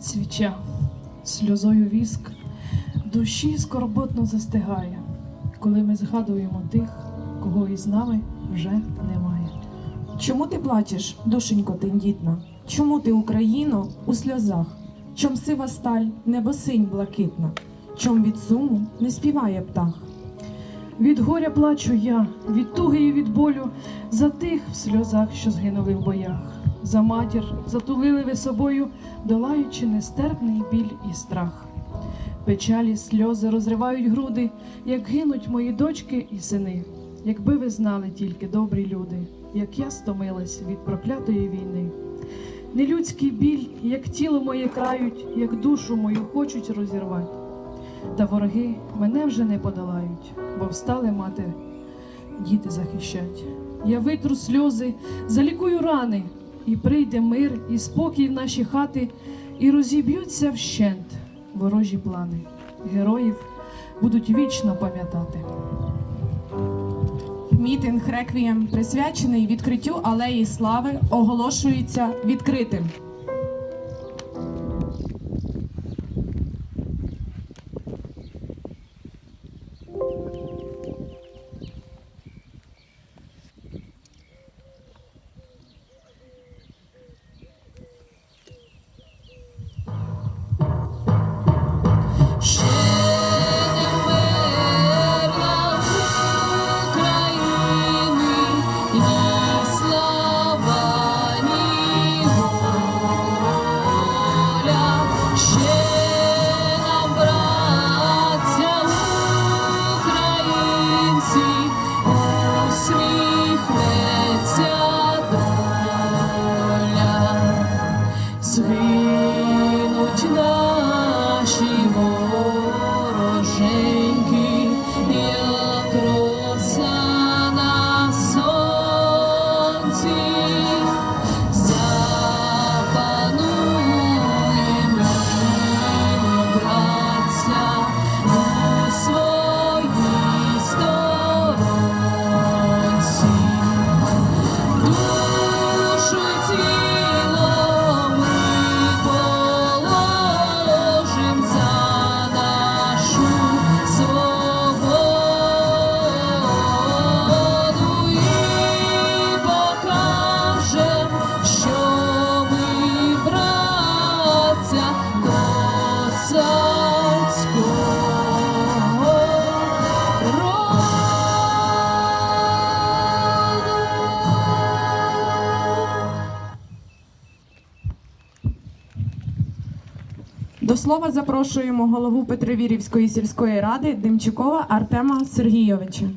горить свіча, сльозою віск, душі скорботно застигає, коли ми згадуємо тих, кого із нами вже немає. Чому ти плачеш, душенько тендітна? Чому ти, Україно, у сльозах? Чом сива сталь, небосинь блакитна? Чом від суму не співає птах? Від горя плачу я, від туги і від болю, за тих в сльозах, що згинули в боях, за матір затулили ви собою, долаючи нестерпний біль і страх. Печалі сльози розривають груди, як гинуть мої дочки і сини. Якби ви знали тільки добрі люди, як я стомилась від проклятої війни. Нелюдський біль, як тіло моє крають, як душу мою хочуть розірвати. Та вороги мене вже не подолають, бо встали мати, діти захищать. Я витру сльози, залікую рани, і прийде мир і спокій в наші хати, і розіб'ються вщент ворожі плани. Героїв будуть вічно пам'ятати. Мітинг реквієм, присвячений відкриттю алеї слави, оголошується відкритим. Слова запрошуємо голову Петровірівської сільської ради Демчукова Артема Сергійовича.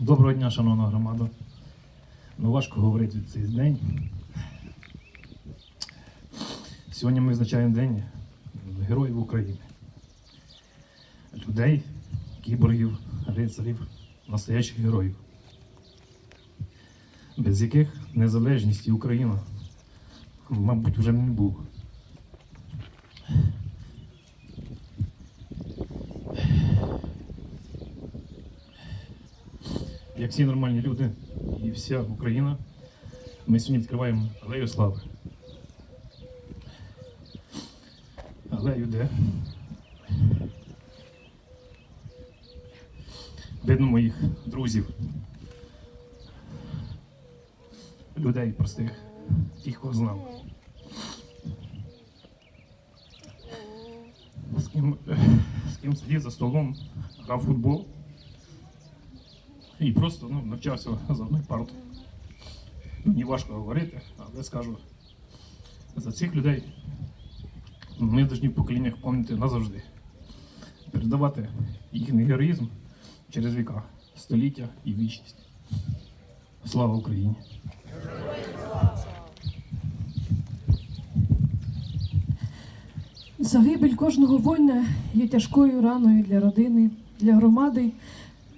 Доброго дня, шановна громада. Ну, важко говорити в цей день. Сьогодні ми визначаємо День Героїв України. Людей, кіборгів, рицарів, настоящих героїв, без яких незалежність і Україна, мабуть, вже не було. як всі нормальні люди і вся Україна, ми сьогодні відкриваємо алею слави. Алею де? Видно моїх друзів, людей простих, тих, кого знав. З ким, з ким сидів за столом, грав футбол. І просто ну, навчався за одною партою. Мені важко говорити, але скажу, за цих людей ми повинні в поколіннях пам'ятати назавжди. Передавати їхній героїзм через віка, століття і вічність. Слава Україні! Загибель кожного воїна є тяжкою раною для родини, для громади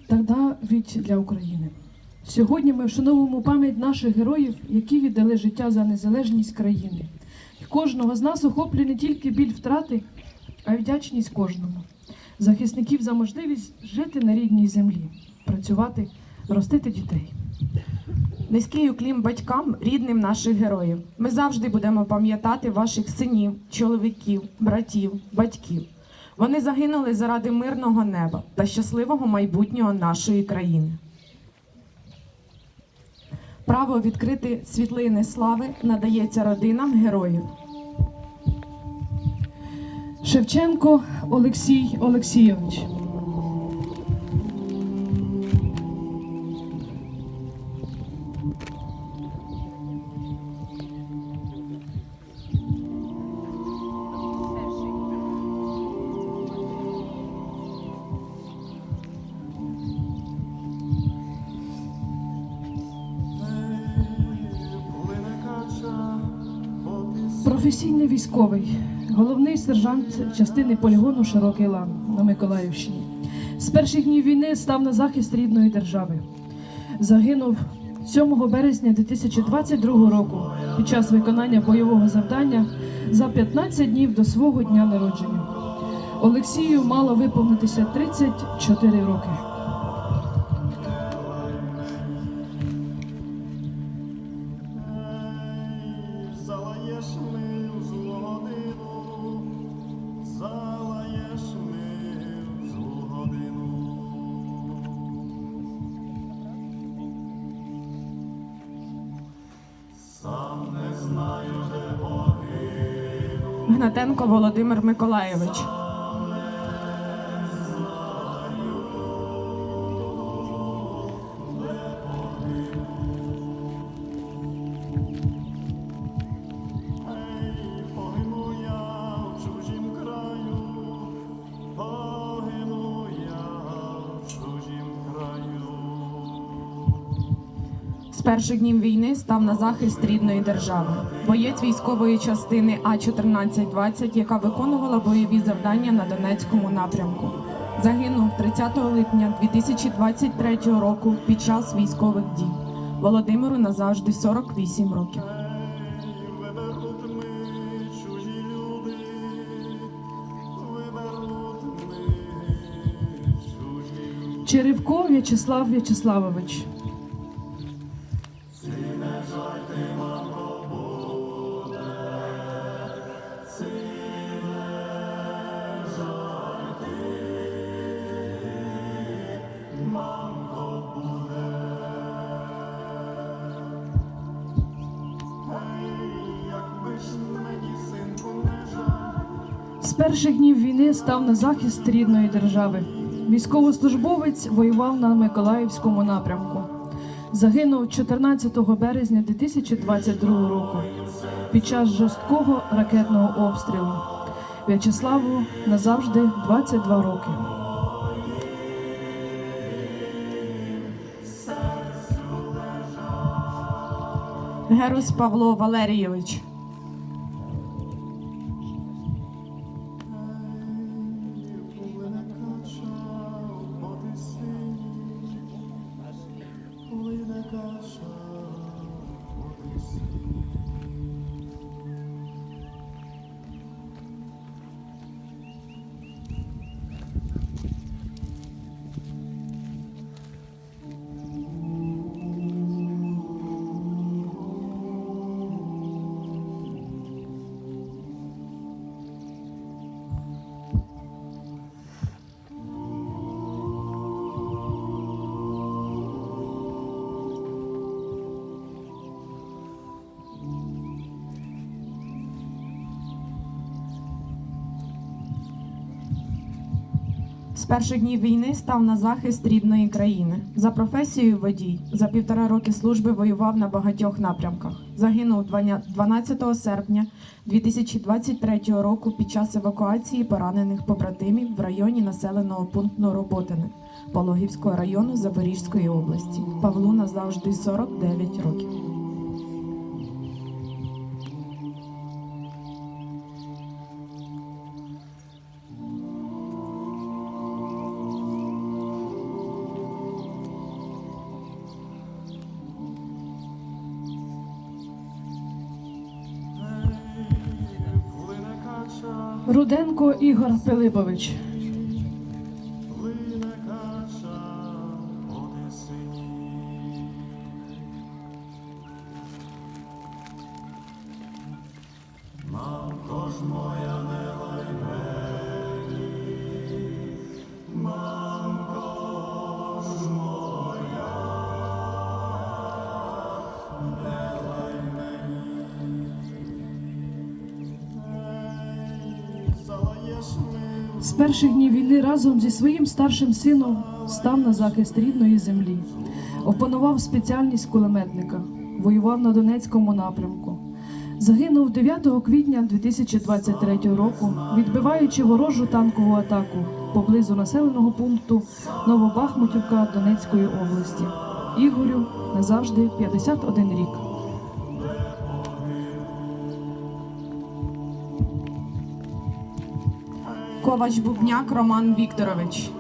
та навіть для України. Сьогодні ми вшановуємо пам'ять наших героїв, які віддали життя за незалежність країни. Кожного з нас охоплює не тільки біль втрати, а й вдячність кожному. Захисників за можливість жити на рідній землі, працювати, ростити дітей. Низький уклін батькам, рідним наших героїв. Ми завжди будемо пам'ятати ваших синів, чоловіків, братів, батьків. Вони загинули заради мирного неба та щасливого майбутнього нашої країни. Право відкрити світлини слави надається родинам героїв. Шевченко Олексій Олексійович. Професійний військовий, головний сержант частини полігону Широкий Лан на Миколаївщині. З перших днів війни став на захист рідної держави. Загинув 7 березня 2022 року під час виконання бойового завдання за 15 днів до свого дня народження. Олексію мало виповнитися 34 роки. Гнатенко Володимир Миколаєвич. Перших днів війни став на захист рідної держави. Боєць військової частини А 1420 яка виконувала бойові завдання на Донецькому напрямку. Загинув 30 липня 2023 року під час військових дій. Володимиру назавжди 48 років. Черевко В'ячеслав В'ячеславович. З перших днів війни став на захист рідної держави. Військовослужбовець воював на Миколаївському напрямку. Загинув 14 березня 2022 року під час жорсткого ракетного обстрілу. В'ячеславу назавжди 22 роки. Герус Павло Валерійович. З перших днів війни став на захист рідної країни. За професією водій за півтора роки служби воював на багатьох напрямках. Загинув 12 серпня 2023 року під час евакуації поранених побратимів в районі населеного пункту Роботине Пологівського району Запорізької області. Павлу назавжди 49 років. Руденко Ігор Пилипович. Перших днів війни разом зі своїм старшим сином став на захист рідної землі, опанував спеціальність кулеметника, воював на Донецькому напрямку. Загинув 9 квітня 2023 року, відбиваючи ворожу танкову атаку поблизу населеного пункту Новобахмутівка Донецької області. Ігорю назавжди 51 рік. Ковач Бубняк Роман Вікторович.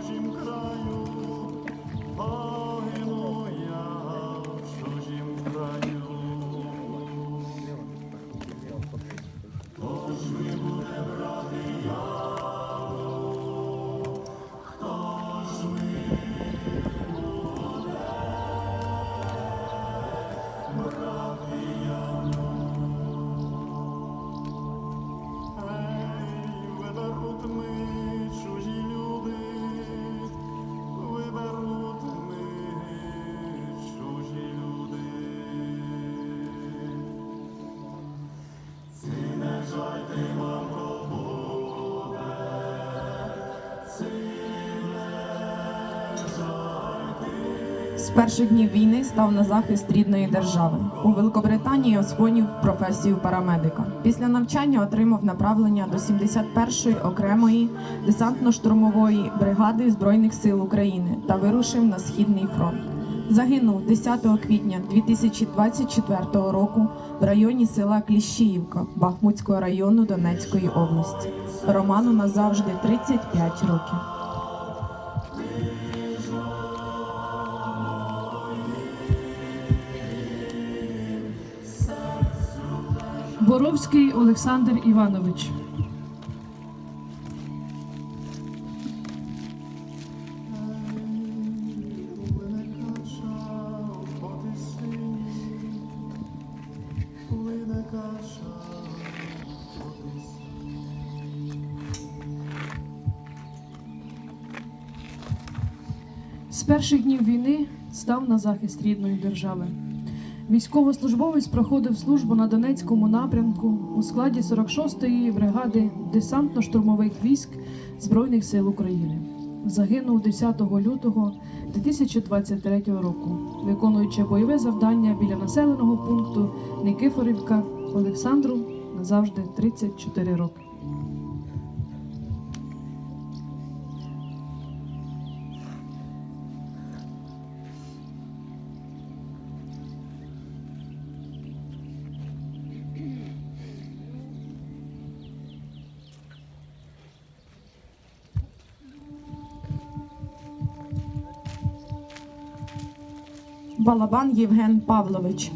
Перших днів війни став на захист рідної держави. У Великобританії освоїв професію парамедика. Після навчання отримав направлення до 71-ї окремої десантно-штурмової бригади Збройних сил України та вирушив на східний фронт. Загинув 10 квітня 2024 року в районі села Кліщіївка Бахмутського району Донецької області. Роману назавжди 35 років. Боровський Олександр Іванович. З перших днів війни став на захист рідної держави. Військовослужбовець проходив службу на Донецькому напрямку у складі 46-ї бригади десантно-штурмових військ Збройних сил України. Загинув 10 лютого 2023 року, виконуючи бойове завдання біля населеного пункту Никифорівка Олександру назавжди 34 роки. Балабан Євген Павлович.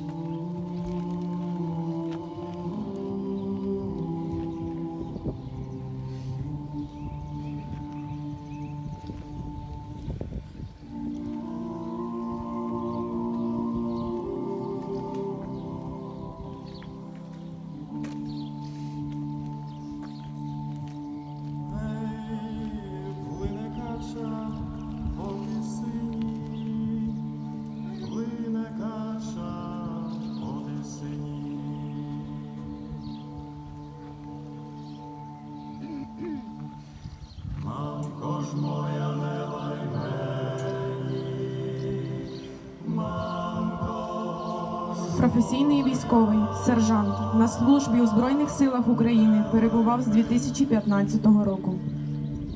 Професійний військовий сержант на службі у Збройних силах України перебував з 2015 року.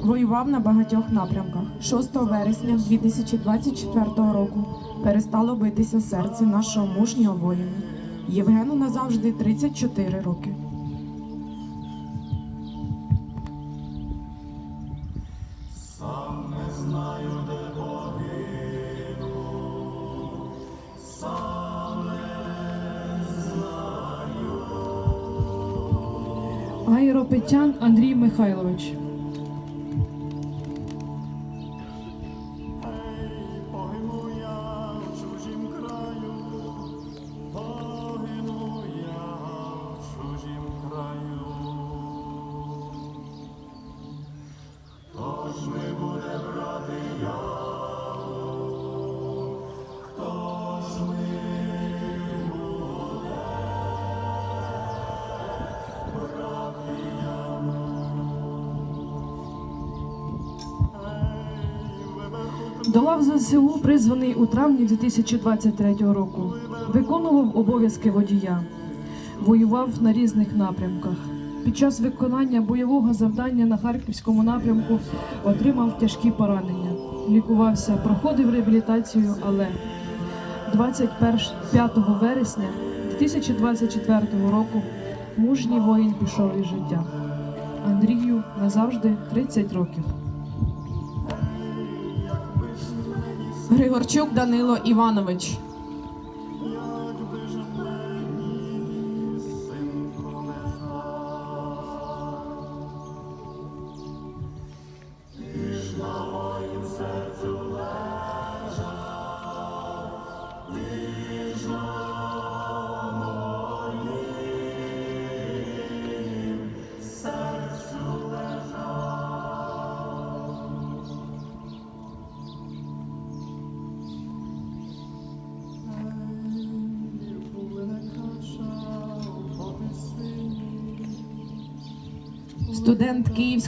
Воював на багатьох напрямках. 6 вересня 2024 року перестало битися серце нашого мужнього воїна. Євгену назавжди 34 роки. Айропетян Андрій Михайлович. До лав ЗСУ призваний у травні 2023 року. Виконував обов'язки водія, воював на різних напрямках. Під час виконання бойового завдання на харківському напрямку отримав тяжкі поранення. Лікувався, проходив реабілітацію, але 25 вересня 2024 року мужній воїн пішов із життя. Андрію назавжди 30 років. Григорчук Данило Іванович.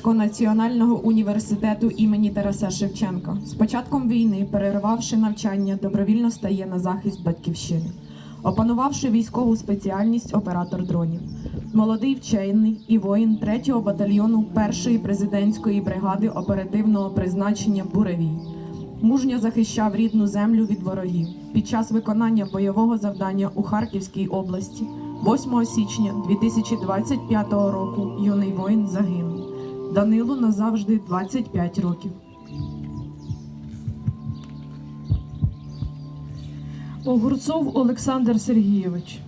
Київського національного університету імені Тараса Шевченка. З початком війни, перервавши навчання, добровільно стає на захист батьківщини, опанувавши військову спеціальність оператор дронів. Молодий вчений і воїн 3-го батальйону 1-ї президентської бригади оперативного призначення Буревій. Мужньо захищав рідну землю від ворогів під час виконання бойового завдання у Харківській області. 8 січня 2025 року юний воїн загинув. Данилу назавжди 25 років. Огурцов Олександр Сергійович.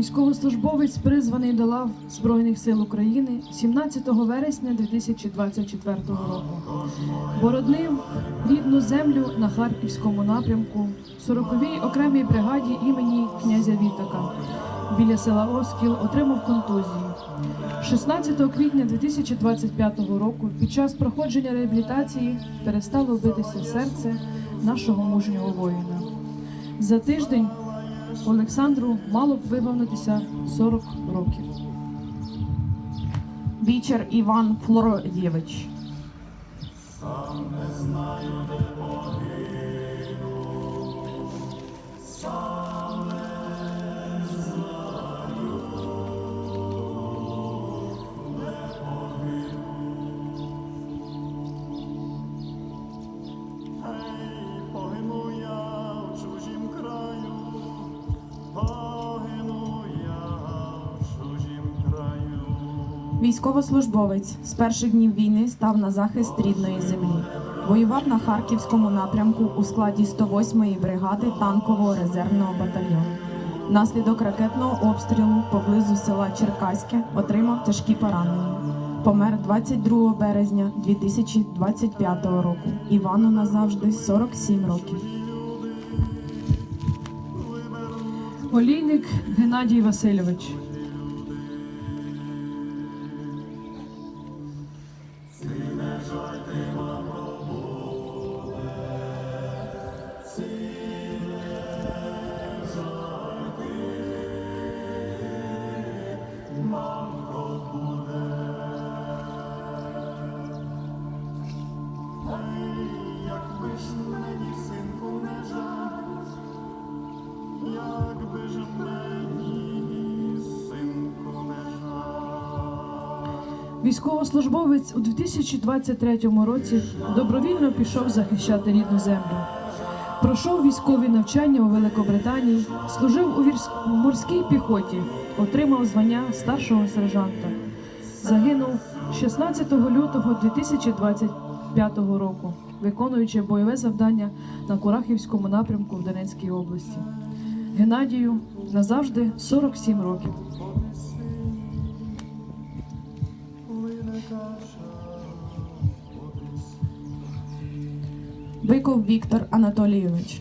Військовослужбовець призваний до лав Збройних сил України 17 вересня 2024 року. Бороднив рідну землю на харківському напрямку, 40-й окремій бригаді імені князя Вітака. Біля села Оскіл отримав контузію. 16 квітня 2025 року під час проходження реабілітації перестало битися серце нашого мужнього воїна. За тиждень Олександру мало б виповнитися 40 років. Вічер Іван Флородєвич. Ей, Військовослужбовець з перших днів війни став на захист рідної землі. Воював на харківському напрямку у складі 108-ї бригади танкового резервного батальйону. Внаслідок ракетного обстрілу поблизу села Черкаське отримав тяжкі поранення. Помер 22 березня 2025 року. Івану назавжди 47 років. Олійник Геннадій Васильович. Військовослужбовець у 2023 році добровільно пішов захищати рідну землю. Пройшов військові навчання у Великобританії, служив у морській піхоті, отримав звання старшого сержанта. Загинув 16 лютого 2025 року, виконуючи бойове завдання на Курахівському напрямку в Донецькій області. Геннадію назавжди 47 років. Биков Віктор Анатолійович.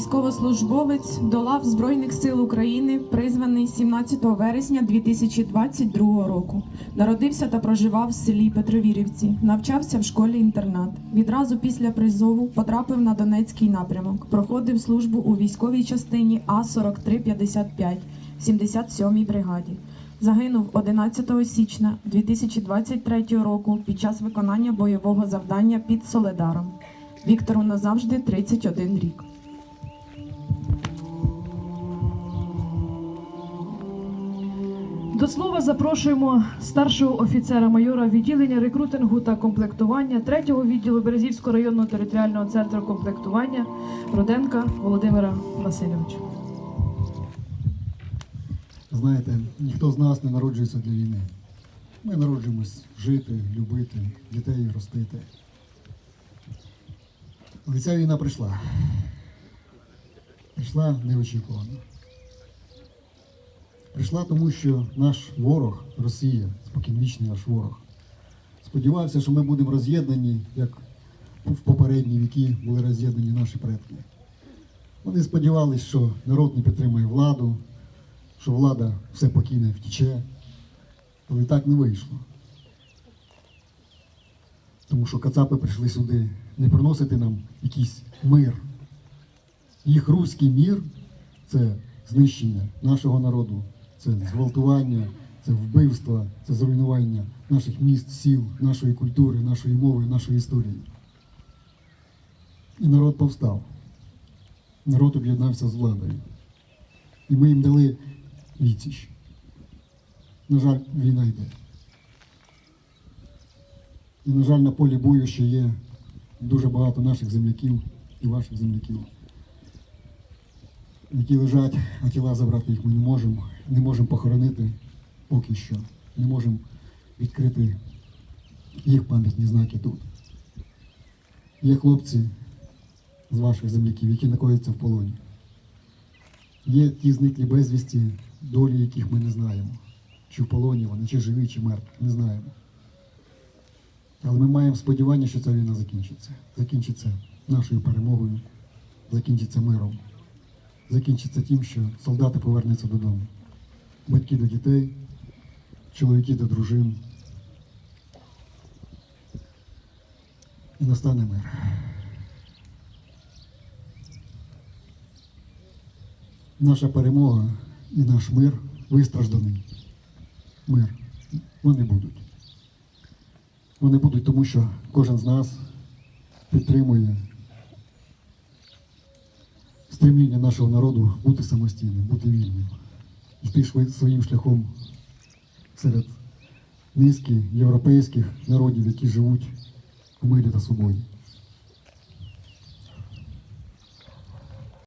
Військовослужбовець до лав Збройних сил України, призваний 17 вересня 2022 року. Народився та проживав в селі Петровірівці, навчався в школі-інтернат. Відразу після призову потрапив на Донецький напрямок. Проходив службу у військовій частині А 4355 77-й бригаді. Загинув 11 січня 2023 року під час виконання бойового завдання під Соледаром. Віктору назавжди 31 рік. Слова запрошуємо старшого офіцера майора відділення рекрутингу та комплектування 3-го відділу Березівського районного територіального центру комплектування Роденка Володимира Васильовича. Знаєте, ніхто з нас не народжується для війни. Ми народжуємось жити, любити, дітей ростити. Але ця війна прийшла. Прийшла неочікувано. Прийшла тому, що наш ворог, Росія, споконвічний наш ворог, сподівався, що ми будемо роз'єднані, як в попередні віки були роз'єднані наші предки. Вони сподівалися, що народ не підтримує владу, що влада все покине втіче, але так не вийшло. Тому що кацапи прийшли сюди не приносити нам якийсь мир. Їх руський мір це знищення нашого народу, це зґвалтування, це вбивство, це зруйнування наших міст, сіл, нашої культури, нашої мови, нашої історії. І народ повстав. Народ об'єднався з владою. І ми їм дали відсіч. На жаль, війна йде. І, на жаль, на полі бою ще є дуже багато наших земляків і ваших земляків, які лежать, а тіла забрати їх ми не можемо. Не можемо похоронити поки що. Не можемо відкрити їх пам'ятні знаки тут. Є хлопці з ваших земляків, які знаходяться в полоні. Є ті зниклі безвісті, долі яких ми не знаємо. Чи в полоні вони, чи живі, чи мертві, не знаємо. Але ми маємо сподівання, що ця війна закінчиться. Закінчиться нашою перемогою, закінчиться миром, закінчиться тим, що солдати повернуться додому. Батьки до дітей, чоловіки до дружин. І настане мир. наша перемога і наш мир вистражданий. Мир. Вони будуть. Вони будуть, тому що кожен з нас підтримує стремління нашого народу бути самостійним, бути вільним, йти своїм шляхом серед низки європейських народів, які живуть в мирі та свободі.